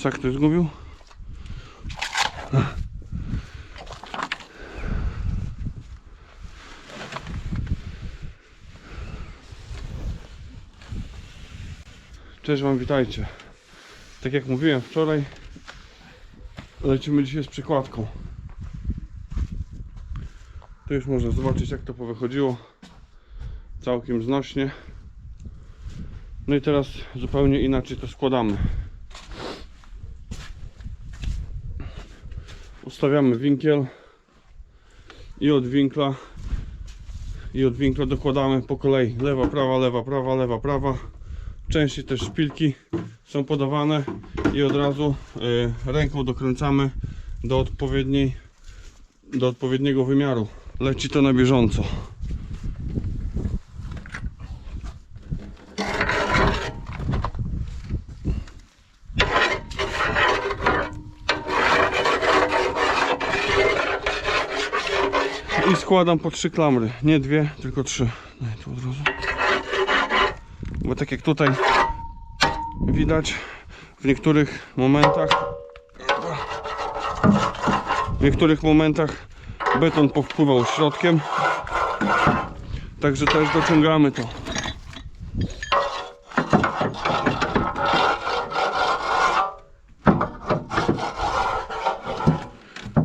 Psa ktoś zgubił? Cześć Wam, witajcie. Tak jak mówiłem wczoraj, lecimy dzisiaj z przykładką. Tu już można zobaczyć jak to powychodziło. Całkiem znośnie. No i teraz zupełnie inaczej to składamy. Ustawiamy winkiel i od winkla i od winkla dokładamy po kolei lewa, prawa, lewa, prawa, lewa, prawa. Częściej też szpilki są podawane i od razu y, ręką dokręcamy do odpowiedniej do odpowiedniego wymiaru. Leci to na bieżąco. I składam po trzy klamry. Nie dwie, tylko trzy. Daj tu od razu. Bo tak jak tutaj widać, w niektórych momentach w niektórych momentach beton powpływał środkiem. Także też dociągamy to.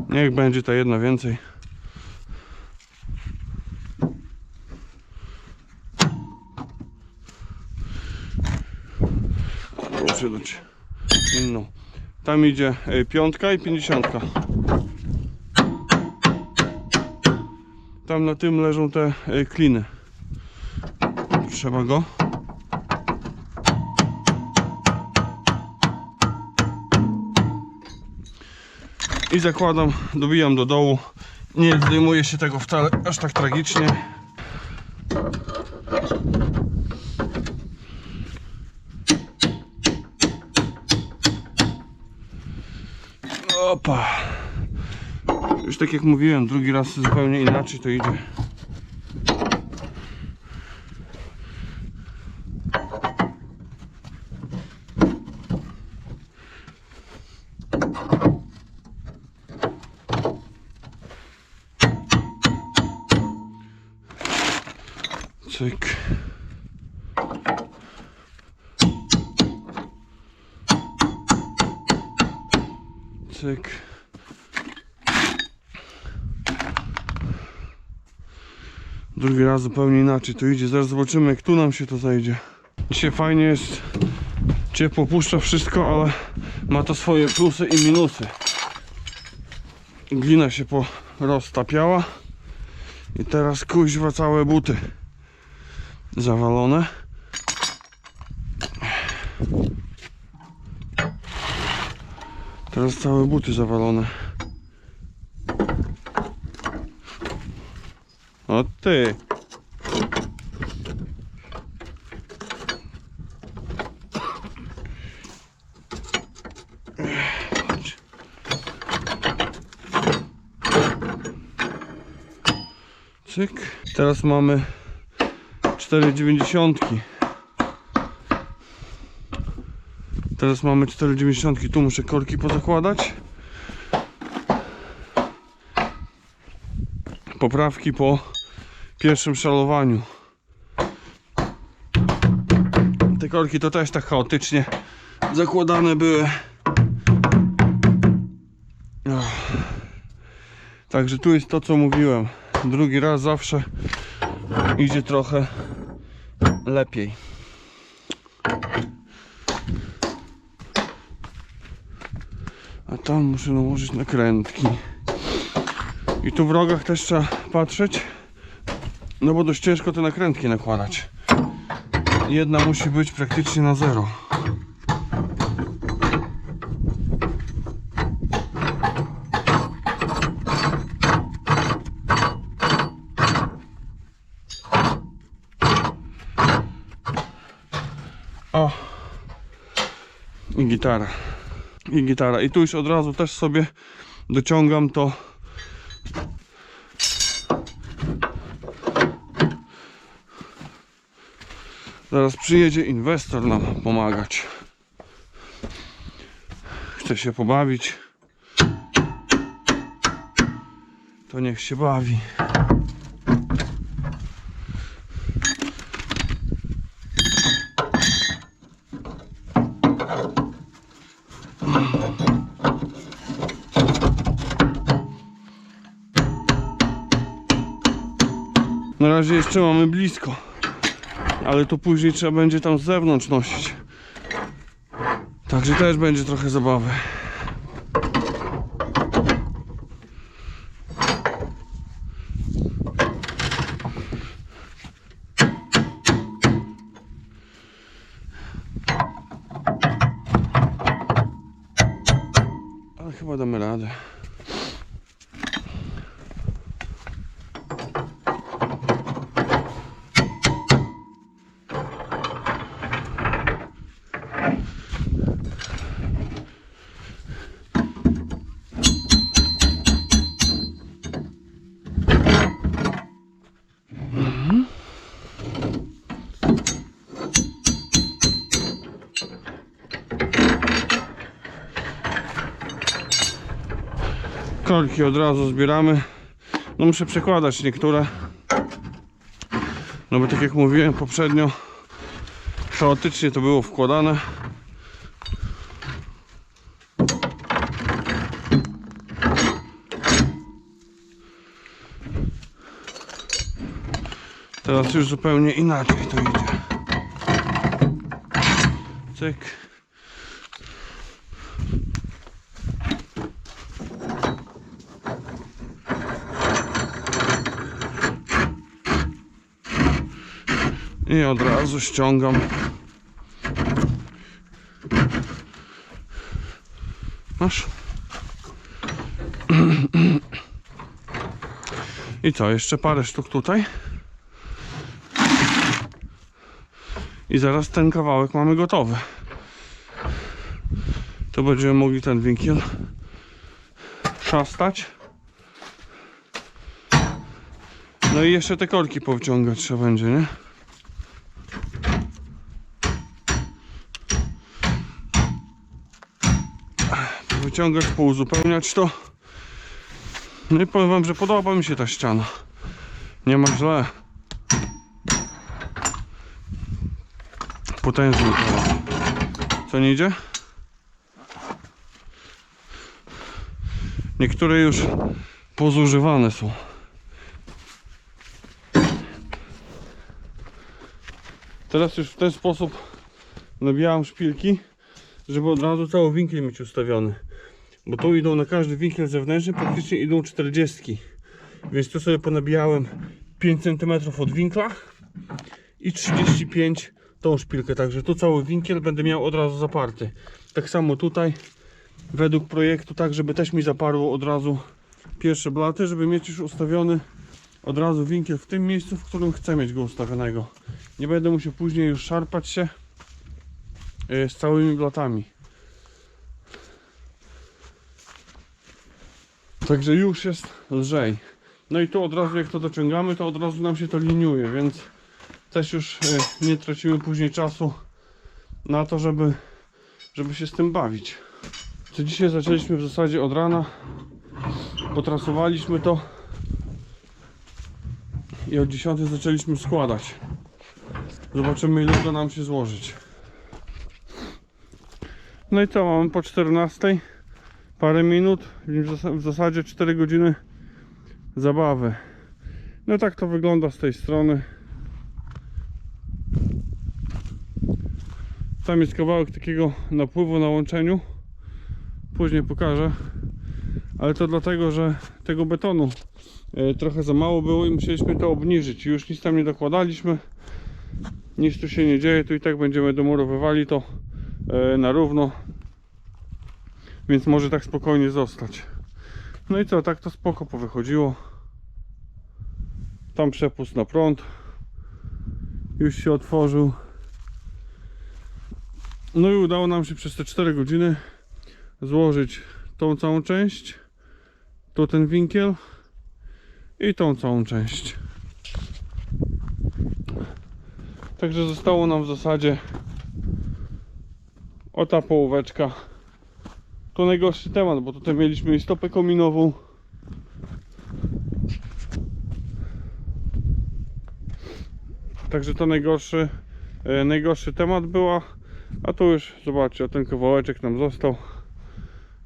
Niech będzie ta jedna więcej. Tam idzie e, piątka i pięćdziesiątka. Tam na tym leżą te e, kliny. Trzeba go. I zakładam, dobijam do dołu. Nie zdejmuje się tego wcale aż tak tragicznie. Opa. Już tak jak mówiłem, drugi raz zupełnie inaczej to idzie. Cyk. Cyk. Drugi raz zupełnie inaczej to idzie. Zaraz zobaczymy jak tu nam się to zajdzie. Dzisiaj fajnie jest ciepło, puszcza wszystko, ale ma to swoje plusy i minusy. Glina się poroztapiała i teraz kuźwa całe buty zawalone. Teraz całe buty zawalone. O ty. Cyk. Teraz mamy 4,90. Teraz mamy 4,90. Tu muszę korki pozakładać. Poprawki po pierwszym szalowaniu. Te korki to też tak chaotycznie zakładane były. Także tu jest to co mówiłem. Drugi raz zawsze idzie trochę lepiej. A tam muszę nałożyć nakrętki. I tu w rogach też trzeba patrzeć. No bo dość ciężko te nakrętki nakładać. Jedna musi być praktycznie na zero. O! I gitara. I gitara. I tu już od razu też sobie dociągam to Zaraz przyjedzie inwestor nam pomagać. chce się pobawić, to niech się bawi. Na razie jeszcze mamy blisko, ale to później trzeba będzie tam z zewnątrz nosić. Także też będzie trochę zabawy. Kolki od razu zbieramy. No muszę przekładać niektóre. No bo tak jak mówiłem poprzednio, chaotycznie to było wkładane. Teraz już zupełnie inaczej to idzie. Cyk. I od razu ściągam. Masz? I co, jeszcze parę sztuk tutaj. I zaraz ten kawałek mamy gotowy. To będziemy mogli ten winkiel szastać. No i jeszcze te korki powciągać trzeba będzie, nie? Wyciągać, pouzupełniać to. No i powiem wam, że podoba mi się ta ściana. Nie ma źle. Potężny. Co nie idzie? Niektóre już pozużywane są. Teraz już w ten sposób nabijałem szpilki, żeby od razu cały winkiel mieć ustawiony. Bo tu idą na każdy winkiel zewnętrzny, praktycznie idą 40. Więc tu sobie ponabijałem 5 cm od winkla i 35 tą szpilkę. Także tu cały winkiel będę miał od razu zaparty. Tak samo tutaj według projektu, tak żeby też mi zaparło od razu pierwsze blaty, żeby mieć już ustawiony od razu winkiel w tym miejscu, w którym chcę mieć go ustawionego. Nie będę musiał później już szarpać się y, z całymi blatami. Także już jest lżej. No i tu od razu jak to dociągamy, to od razu nam się to liniuje, więc też już y, nie tracimy później czasu na to, żeby, żeby się z tym bawić. Co dzisiaj zaczęliśmy w zasadzie od rana. Potrasowaliśmy to i od 10 zaczęliśmy składać. Zobaczymy ile uda nam się złożyć. No i co, mamy po 14 parę minut, w zasadzie 4 godziny zabawy. No tak to wygląda z tej strony. Tam jest kawałek takiego napływu na łączeniu. Później pokażę. Ale to dlatego, że tego betonu e, trochę za mało było i musieliśmy to obniżyć. Już nic tam nie dokładaliśmy. Nic tu się nie dzieje. Tu i tak będziemy domurowywali to e, na równo. Więc może tak spokojnie zostać. No i co, tak to spoko powychodziło. Tam przepust na prąd. Już się otworzył. No i udało nam się przez te 4 godziny złożyć tą całą część, tu ten winkiel i tą całą część. Także zostało nam w zasadzie o ta połóweczka to najgorszy temat, bo tutaj mieliśmy stopę kominową. Także to najgorszy, e, najgorszy temat była. A tu już zobaczcie, ten kawałeczek nam został.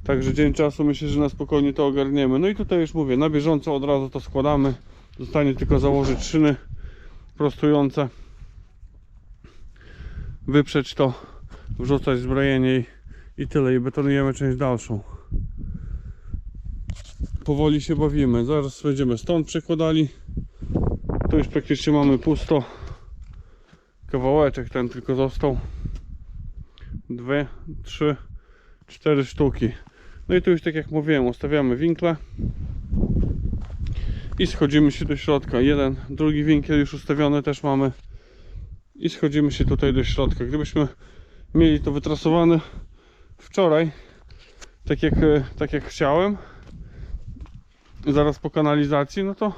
Także dzień czasu myślę, że na spokojnie to ogarniemy. No i tutaj już mówię, na bieżąco od razu to składamy. Zostanie tylko założyć szyny prostujące. Wyprzeć to, wrzucać zbrojenie i, tyle. I betonujemy część dalszą. Powoli się bawimy. Zaraz będziemy stąd przekładali. Tu już praktycznie mamy pusto. Kawałeczek ten tylko został. Dwie, trzy, cztery sztuki. No i tu już tak jak mówiłem, ustawiamy winkle i schodzimy się do środka. Jeden, drugi winkiel już ustawiony też mamy i schodzimy się tutaj do środka. Gdybyśmy mieli to wytrasowane wczoraj, tak jak, e, tak jak chciałem, zaraz po kanalizacji, no to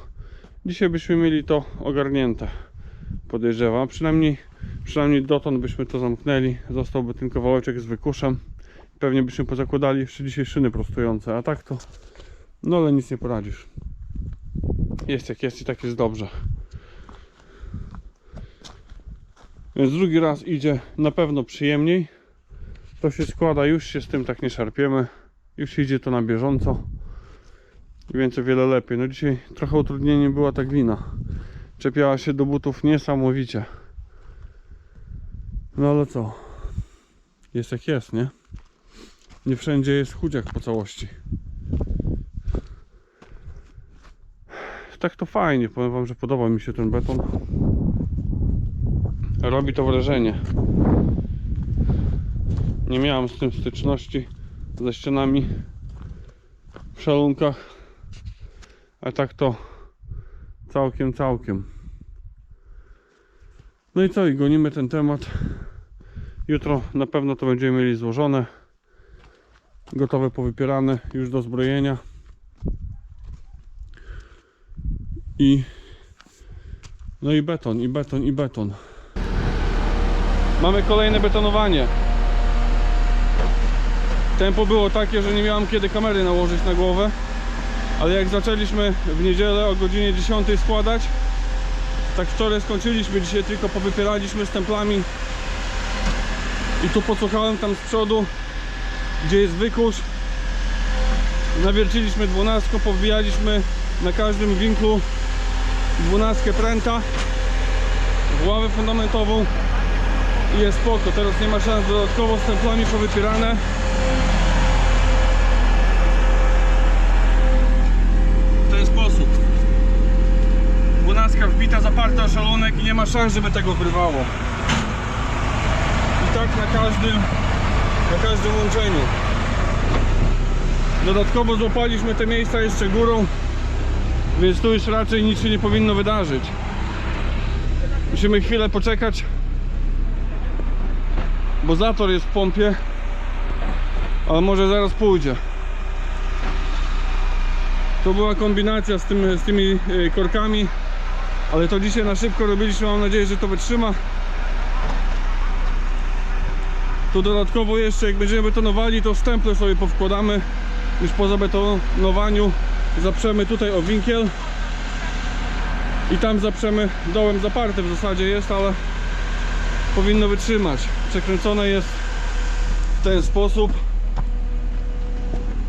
dzisiaj byśmy mieli to ogarnięte. Podejrzewam, przynajmniej, przynajmniej dotąd byśmy to zamknęli. Zostałby ten kawałeczek z wykuszem. Pewnie byśmy pozakładali jeszcze dzisiaj szyny prostujące, a tak to, no ale nic nie poradzisz. Jest jak jest i tak jest dobrze. Więc drugi raz idzie na pewno przyjemniej. To się składa, już się z tym tak nie szarpiemy. Już idzie to na bieżąco. Więc o wiele lepiej. No dzisiaj trochę utrudnieniem była ta glina. Czepiała się do butów niesamowicie. No ale co? Jest jak jest, nie? Nie wszędzie jest chudziak po całości. Tak to fajnie, powiem wam, że podoba mi się ten beton. Robi to wrażenie. Nie miałem z tym styczności ze ścianami w szalunkach. A tak to całkiem, całkiem. No i co, i gonimy ten temat. Jutro na pewno to będziemy mieli złożone. Gotowe, powypierane już do zbrojenia. I no i beton, i beton, i beton. Mamy kolejne betonowanie. Tempo było takie, że nie miałem kiedy kamery nałożyć na głowę. Ale jak zaczęliśmy w niedzielę o godzinie 10 składać, tak wczoraj skończyliśmy, dzisiaj tylko powypieraliśmy stemplami. I tu podsłuchałem tam z przodu, gdzie jest wykurz. Nawierciliśmy dwunastką, powbijaliśmy na każdym winklu dwunastkę pręta w ławę fundamentową i jest spoko, teraz nie ma szans dodatkowo z templami powypierane w ten sposób dwunastka wbita, zaparta szalonek i nie ma szans, żeby tego wyrwało i tak na każdym na każdym łączeniu dodatkowo złapaliśmy te miejsca jeszcze górą więc tu już raczej nic się nie powinno wydarzyć. Musimy chwilę poczekać, bo zator jest w pompie, ale może zaraz pójdzie. To była kombinacja z, tym, z tymi y, korkami, ale to dzisiaj na szybko robiliśmy, mam nadzieję, że to wytrzyma. Tu dodatkowo jeszcze, jak będziemy betonowali, to stemple sobie powkładamy już po zabetonowaniu. Zaprzemy tutaj o winkiel. I tam zaprzemy dołem zaparte w zasadzie jest, ale powinno wytrzymać. Przekręcone jest w ten sposób.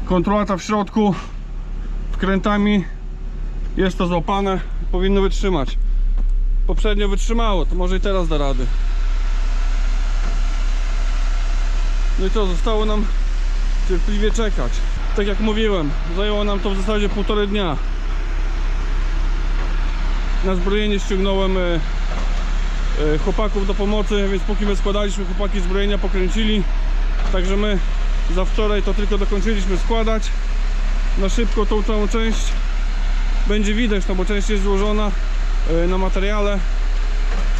Kontrolata w środku wkrętami. Jest to złapane powinno wytrzymać poprzednio wytrzymało, to może i teraz da rady no i co, zostało nam cierpliwie czekać tak jak mówiłem, zajęło nam to w zasadzie półtorej dnia. Na zbrojenie ściągnąłem e, e, chłopaków do pomocy, więc póki my składaliśmy, chłopaki zbrojenia pokręcili. Także my za wczoraj to tylko dokończyliśmy składać. Na szybko tą całą część będzie widać, no bo część jest złożona e, na materiale.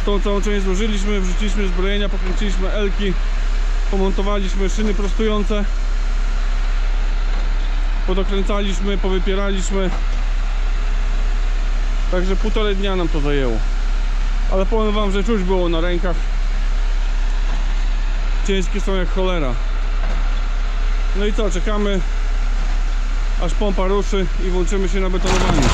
Tą całą część złożyliśmy, wrzuciliśmy zbrojenia, pokręciliśmy elki, pomontowaliśmy szyny prostujące. Podokręcaliśmy, powypieraliśmy. Także półtorej dnia nam to zajęło. Ale powiem wam, że czuć było na rękach. Ciężkie są jak cholera. No i co, czekamy aż pompa ruszy i włączymy się na betonowanie.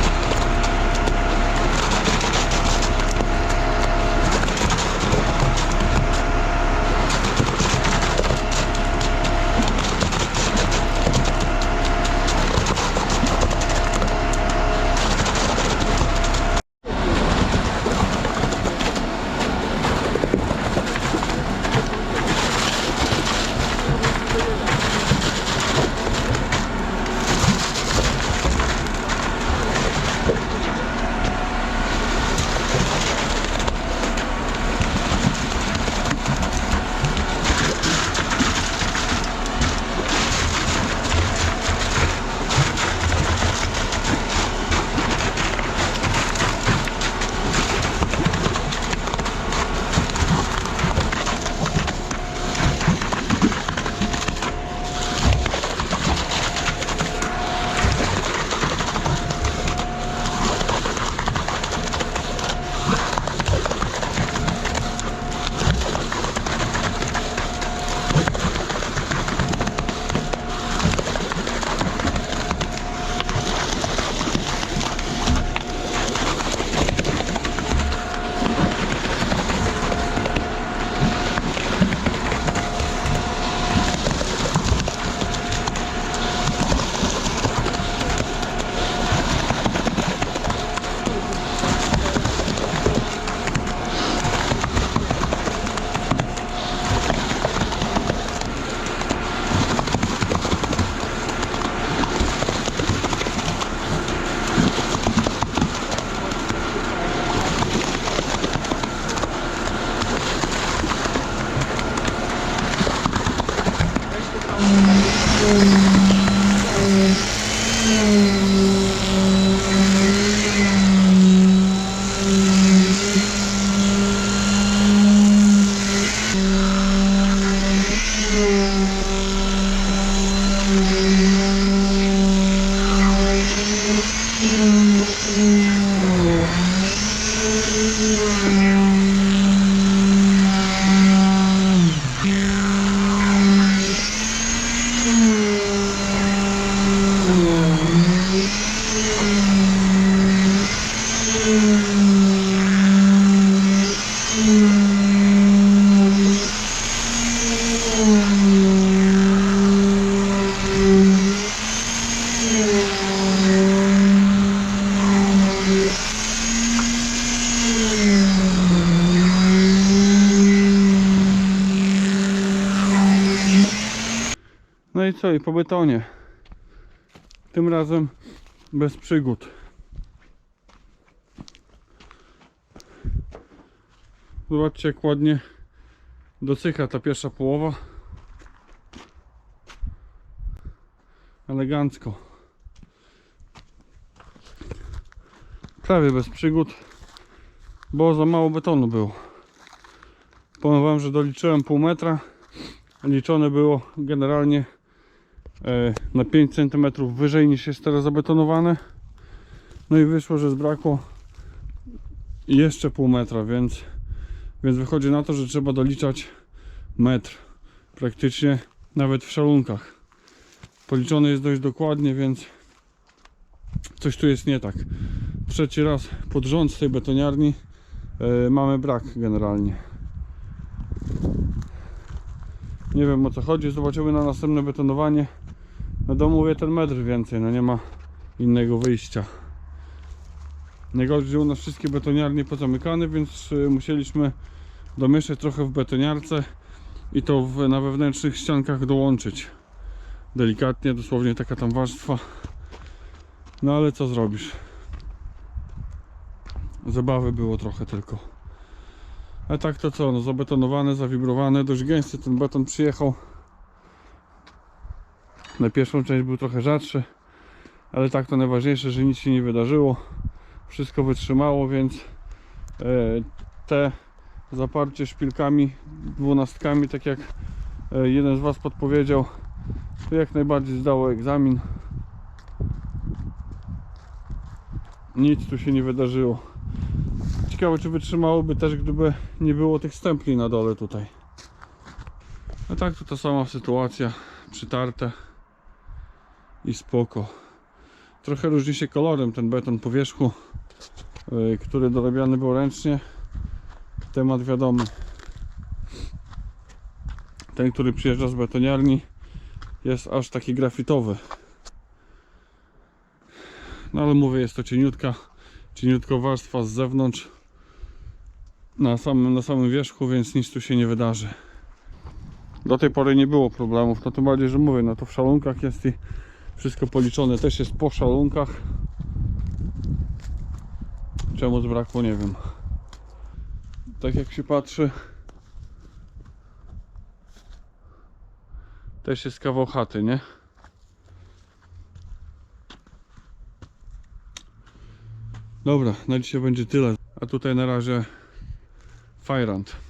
I po betonie. Tym razem bez przygód. Zobaczcie jak ładnie dosycha ta pierwsza połowa. Elegancko. Prawie bez przygód, bo za mało betonu było. Powiem wam, że doliczyłem pół metra. Liczone było generalnie na 5 cm wyżej niż jest teraz zabetonowane. No i wyszło, że zbrakło jeszcze pół metra, więc, więc wychodzi na to, że trzeba doliczać metr praktycznie nawet w szalunkach. Policzony jest dość dokładnie, więc coś tu jest nie tak. Trzeci raz pod rząd z tej betoniarni e, mamy brak generalnie. Nie wiem o co chodzi, zobaczymy na następne betonowanie. No to mówię ten metr więcej, no nie ma innego wyjścia. Najgorzej, że u nas wszystkie betoniarnie pozamykane, więc y, musieliśmy domieszać trochę w betoniarce i to w, na wewnętrznych ściankach dołączyć. Delikatnie, dosłownie taka tam warstwa. No ale co zrobisz? Zabawy było trochę tylko. A tak to co, no zabetonowane, zawibrowane, dość gęsty ten beton przyjechał. Na pierwszą część był trochę rzadszy, ale tak to najważniejsze, że nic się nie wydarzyło. Wszystko wytrzymało, więc e, te zaparcie szpilkami, dwunastkami, tak jak e, jeden z Was podpowiedział, to jak najbardziej zdało egzamin. Nic tu się nie wydarzyło. Ciekawe czy wytrzymałoby też gdyby nie było tych stempli na dole tutaj. No tak to ta sama sytuacja, przytarte. I spoko. Trochę różni się kolorem ten beton po wierzchu, yy, który dorabiany był ręcznie. Temat wiadomy. Ten, który przyjeżdża z betoniarni jest aż taki grafitowy. No ale mówię, jest to cieniutka, cieniutko warstwa z zewnątrz na samym, na samym wierzchu, więc nic tu się nie wydarzy. Do tej pory nie było problemów, no tym bardziej, że mówię, no to w szalunkach jest i wszystko policzone też jest po szalunkach. Czemu zbrakło, nie wiem. Tak jak się patrzy, też jest kawał chaty, nie? Dobra, na dzisiaj będzie tyle. A tutaj na razie Fajrant.